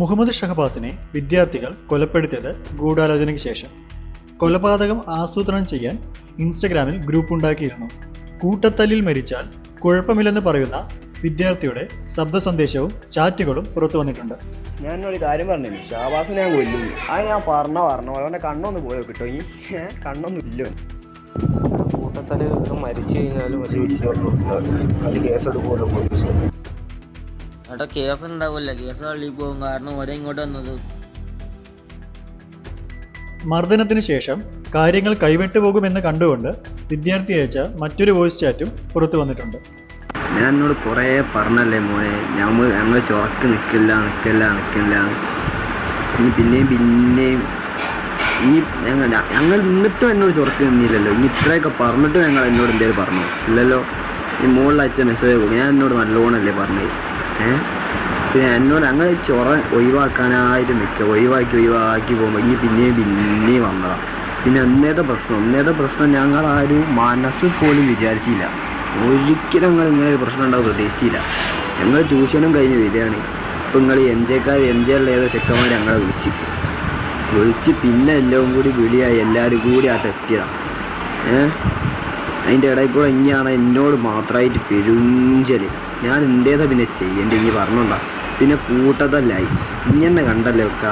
മുഹമ്മദ് ഷഹബാസിനെ വിദ്യാർത്ഥികൾ കൊലപ്പെടുത്തിയത് ഗൂഢാലോചനയ്ക്ക് ശേഷം. കൊലപാതകം ആസൂത്രണം ചെയ്യാൻ ഇൻസ്റ്റഗ്രാമിൽ ഗ്രൂപ്പ് ഉണ്ടാക്കിയിരുന്നു. കൂട്ടത്തല്ലിൽ മരിച്ചാൽ കുഴപ്പമില്ലെന്ന് പറയുന്ന വിദ്യാർത്ഥിയുടെ ശബ്ദ സന്ദേശവും ചാറ്റുകളും പുറത്തു വന്നിട്ടുണ്ട്. ഞാൻ ഒരു കാര്യം പറഞ്ഞു ഷാബാസിനെ ഞാൻ കൊല്ലും അത് ഞാൻ പറഞ്ഞ പറഞ്ഞു അവന്റെ കണ്ണൊന്ന് പോയോ കിട്ടോ ഇനി കണ്ണൊന്നും ഇല്ല കൂട്ടത്തല്ലിൽ മരിച്ചു കഴിഞ്ഞാലും വലിയ വിഷയമൊന്നും അത് കേസെടുക്കുമല്ലോ പോലീസ്. ഏട്ടാ കേസ് ഉണ്ടാവില്ല. കേസ് തള്ളി പോകും. കാരണം ഒരേ ഇങ്ങോട്ട് വന്നത്. മർദ്ദനത്തിന് ശേഷം കാര്യങ്ങൾ കൈവിട്ടു പോകുമെന്ന് കണ്ടുകൊണ്ട് വിദ്യാർത്ഥി അയച്ച മറ്റൊരു വോയിസ് ചാറ്റും പുറത്തു വന്നിട്ടുണ്ട്. ഞാൻ എന്നോട് കുറേ പറഞ്ഞല്ലേ മോനെ? ഞമ്മ ഞങ്ങൾ ചുറക്ക് നിൽക്കില്ല നിൽക്കില്ല നിൽക്കില്ല ഇനി പിന്നെയും പിന്നെയും ഇനി ഞങ്ങൾ ഞങ്ങൾ നിന്നിട്ടും എന്നോട് ചുറക്ക് നിന്നില്ലല്ലോ. ഇനി ഇത്രയൊക്കെ പറഞ്ഞിട്ടും ഞങ്ങൾ എന്നോട് എന്തേലും പറഞ്ഞു? ഇല്ലല്ലോ? ഈ മുകളിൽ അയച്ച മെസ്സേജ് ഞാൻ എന്നോട് നല്ലോണമല്ലേ പറഞ്ഞത്. പിന്നെ എന്നോട് അങ്ങനെ ചൊറ ഒഴിവാക്കാനായിട്ട് നിൽക്കുക. ഒഴിവാക്കി ഒഴിവാക്കി പോകുമ്പോൾ ഇനി പിന്നെയും പിന്നെയും വന്നതാണ് പിന്നെ ഒന്നേത്തെ പ്രശ്നം ഒന്നേത്തെ പ്രശ്നം ഞങ്ങൾ ആരും മനസ്സ് പോലും വിചാരിച്ചില്ല. ഒരിക്കലും ഞങ്ങൾ ഇങ്ങനെ ഒരു പ്രശ്നം ഉണ്ടാവും പ്രതീക്ഷിച്ചില്ല. ഞങ്ങൾ ട്യൂഷനും കഴിഞ്ഞ് വരികയാണ്. ഇപ്പം നിങ്ങൾ എം ജെക്കാർ എം ഉള്ള ഏതോ ചെക്കന്മാർ ഞങ്ങളെ വിളിച്ച്. വിളിച്ച് പിന്നെ എല്ലാം കൂടി വിളിയായി എല്ലാവരും കൂടി ആട്ടെത്തിയതാണ് ഏഹ്? അതിന്റെ ഇടയിൽ കൂടെ ഇനിയാണ് എന്നോട് മാത്രമായിട്ട് പെരുഞ്ചൽ. ഞാൻ എന്തേതാ പിന്നെ ചെയ്യേണ്ടി ഇനി പറഞ്ഞോണ്ടാ. പിന്നെ കൂട്ടത്തല്ലായി ഇങ്ങനെ കണ്ടല്ലേ വെക്ക?